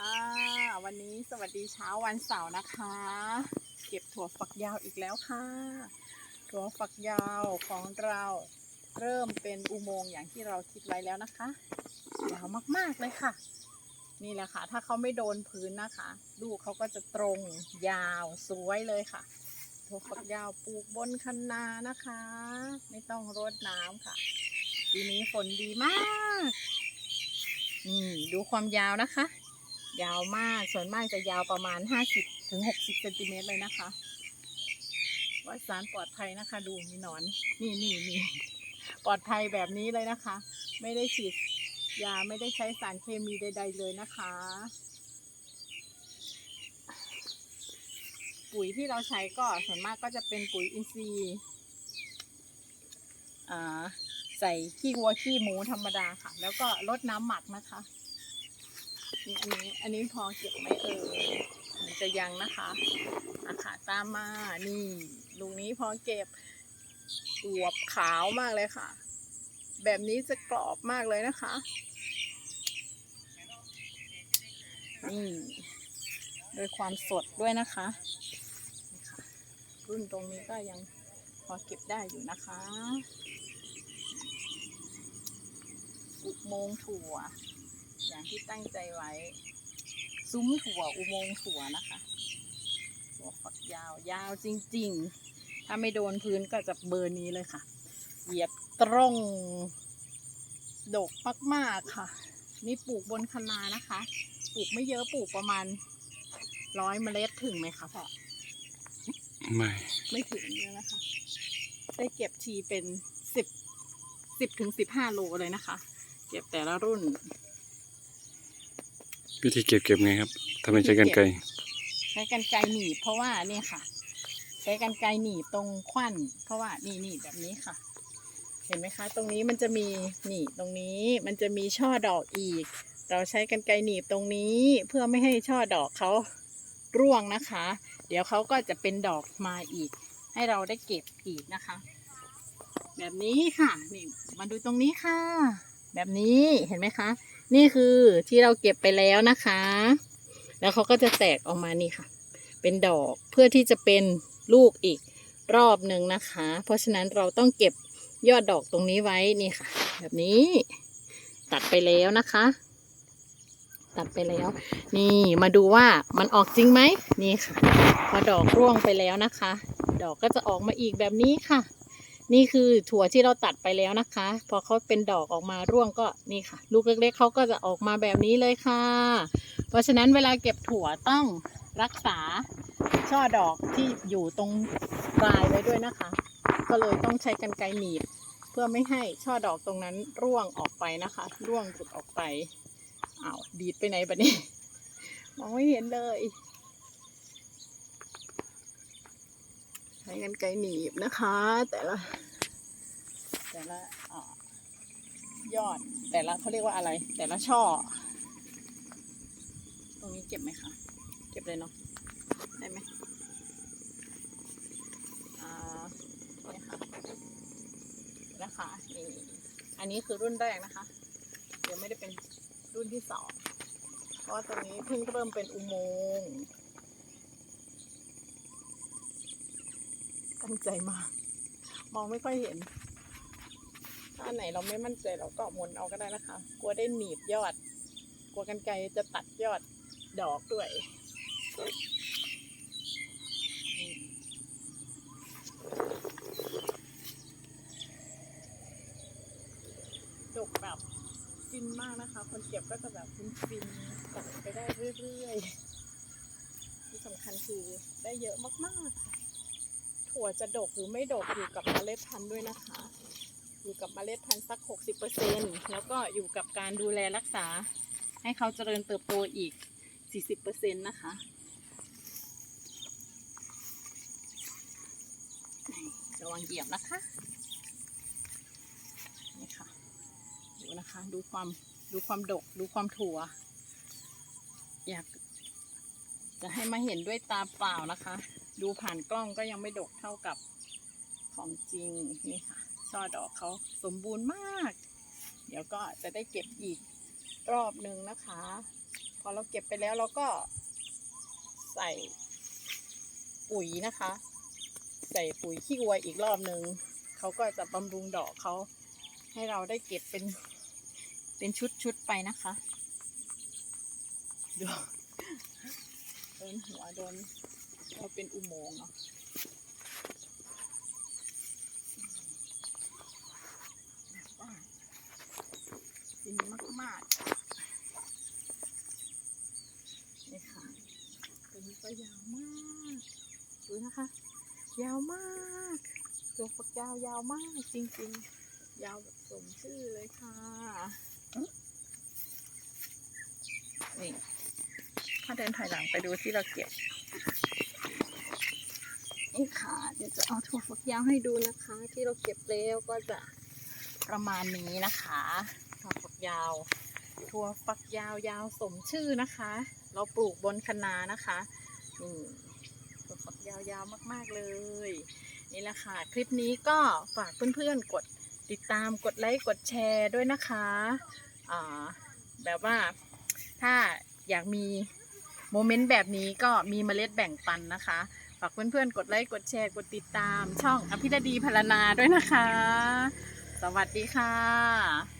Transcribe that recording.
ค่ะ วันนี้สวัสดีเช้าวันเสาร์นะคะ เก็บถั่วฝักยาวอีกแล้วค่ะ ถั่วฝักยาวของเราเริ่มเป็นอุโมงค์อย่างที่เราคิดไว้แล้วนะคะยาวมากๆเลยค่ะ นี่แหละค่ะ ถ้าเขาไม่โดนพื้นนะคะลูกเขาก็จะตรงยาวสวยเลยค่ะ ถั่วฝักยาวปลูกบนคันนานะคะ ไม่ต้องรดน้ำค่ะปีนี้ฝนดีมากนี่ดูความยาวนะคะ ยาวมาก ส่วนมากจะยาวประมาณ 50ถึง60เซนติเมตรเลยนะคะ วัดสารปลอดภัยนะคะ ดูมีหนอน นี่นี่นี่ปลอดภัยแบบนี้เลยนะคะ ไม่ได้ฉีดยาไม่ได้ใช้สารเคมีใด ๆ เลยนะคะ ปุ๋ยที่เราใช้ก็ส่วนมากก็จะเป็นปุ๋ยอินทรีย์อ่าใส่ขี้วัวขี้หมูธรรมดาค่ะ แล้วก็ลดน้ำหมักนะคะ นี่อันนี้ อันนี้พอเก็บไหมเออมันจะยังนะคะอาขาตามมานี่ลูกนี้พอเก็บอวบขาวมากเลยค่ะ แบบนี้จะกรอบมากเลยนะคะนี่โดยความสดด้วยนะคะรุ่นตรงนี้ก็ยังพอเก็บได้อยู่นะคะอุโมงถั่ว อย่างที่ตั้งใจไว้ ซุ้มถั่วอุโมงค์ถั่วนะคะถั่วฝักยาวยาวจริง ๆ ถ้าไม่โดนพื้นก็จะเบอร์นี้เลยค่ะ เหยียบตรงดกมากๆค่ะ นี่ปลูกบนคะนานะคะ ปลูกไม่เยอะปลูกประมาณร้อยเมล็ดถึงไหมคะพ่อไม่ไม่ถึงเยอะนะคะ ได้เก็บทีเป็นสิบสิบถึงสิบห้าโลเลยนะคะ เก็บแต่ละรุ่น วิธีเก็บเก็บไงครับทำไมใช้กันไกลใช้กันไกรหนีบเพราะว่าเนี่ยค่ะ ใช้กันไกรหนีบตรงขวัญเพราะว่านี่นี่แบบนี้ค่ะ เห็นไหมคะ ตรงนี้มันจะมีนี่ตรงนี้ มันจะมีช่อดอกอีก เราใช้กันไกรหนีบตรงนี้ เพื่อไม่ให้ช่อดอกเขาร่วงนะคะ เดี๋ยวเขาก็จะเป็นดอกมาอีก ให้เราได้เก็บอีกนะคะ แบบนี้ค่ะนี่มาดูตรงนี้ค่ะ แบบนี้เห็นไหมคะ นี่คือที่เราเก็บไปแล้วนะคะ แล้วเขาก็จะแตกออกมานี่ค่ะ เป็นดอกเพื่อที่จะเป็นลูกอีกรอบหนึ่งนะคะ เพราะฉะนั้นเราต้องเก็บยอดดอกตรงนี้ไว้นี่ค่ะ แบบนี้ตัดไปแล้วนะคะ ตัดไปแล้ว นี่มาดูว่ามันออกจริงไหมนี่ค่ะ พอดอกร่วงไปแล้วนะคะ ดอกก็จะออกมาอีกแบบนี้ค่ะ นี่คือถั่วที่เราตัดไปแล้วนะคะ พอเขาเป็นดอกออกมาร่วงก็นี่ค่ะ ลูกเล็กๆเขาก็จะออกมาแบบนี้เลยค่ะ เพราะฉะนั้นเวลาเก็บถั่วต้องรักษาช่อดอกที่อยู่ตรงปลายไว้ด้วยนะคะ ก็เลยต้องใช้กันไกรหนีบ เพื่อไม่ให้ช่อดอกตรงนั้นร่วงออกไปนะคะ ร่วงหลุดออกไปอ้าวดีดไปไหนบะนี้ มองไม่เห็นเลย ช้กันไกหนีบนะคะ แต่ละ แต่ละอยอดแต่ละเขาเรียกว่าอะไร แต่ละช่อ ตรงนี้เก็บไหมคะเก็บเลยเนาะได้ไหมอ่าเนี่ยค่ะนะคะนี่อันนี้คือรุ่นแรกนะคะ เดี๋ยวไม่ได้เป็นรุ่นที่สองเพราะตรงนี้เพิ่งเริ่มเป็นอุโมงค์ ตั้งใจมาก มองไม่ค่อยเห็น ถ้าไหนเราไม่มั่นใจเราก็หมุนเอาก็ได้นะคะ กลัวได้หนีบยอด กลัวกันไกรจะตัดยอดดอกด้วยดกแบบฟินมากนะคะ คนเก็บก็จะแบบฟินฟินตัดไปได้เรื่อยๆที่สำคัญคือได้เยอะมากๆค่ะ ถั่วจะดกหรือไม่ดกอยู่กับเมล็ดพันธุ์ด้วยนะคะ อยู่กับเมล็ดพันธุ์สัก 60%แล้วก็อยู่กับการดูแลรักษา ให้เขาเจริญเติบโตอีก 40%นะคะระวังเหยียบนะคะนี่ค่ะดูนะคะดูความดูความดกดูความถั่ว อยากจะให้มาเห็นด้วยตาเปล่านะคะ ดูผ่านกล้องก็ยังไม่ดกเท่ากับของจริงนี่ค่ะ ช่อดอกเขาสมบูรณ์มาก เดี๋ยวก็จะได้เก็บอีกรอบหนึ่งนะคะ พอเราเก็บไปแล้วเราก็ใส่ปุ๋ยนะคะ ใส่ปุ๋ยขี้วัวอีกรอบหนึ่งเขาก็จะบำรุงดอกเขาให้เราได้เก็บเป็นเป็นชุดๆไปนะคะดูโดนหัวโดน เราเป็นอุโมงค์เนาะได้ดีมากๆนี่ค่ะตัวนี้ก็ยาวมากดูนะคะ ยาวมาก ตัวฝักยาวยาวมากจริงๆ ยาวแบบสมชื่อเลยค่ะ นี่ถ้าเดินถอยหลังไปดูที่เราเก็บ นี่ค่ะเดี๋ยวจะเอาถั่วฝักยาวให้ดูนะคะ ที่เราเก็บแล้วก็จะประมาณนี้นะคะถั่วฝักยาวถั่วฝักยาวยาวสมชื่อนะคะ เราปลูกบนคะนานะคะนี่ถั่วฝักยาวยาวมากๆเลย นี่แหละค่ะ คลิปนี้ก็ฝากเพื่อนๆกดติดตามกดไลค์กดแชร์ด้วยนะคะแบบว่าถ้าอยากมี โมเมนต์แบบนี้ก็มีเมล็ดแบ่งปันนะคะฝากเพื่อนๆ กดไลค์กดแชร์กดติดตาม ช่องอภิรดีพรรณนาด้วยนะคะ สวัสดีค่ะ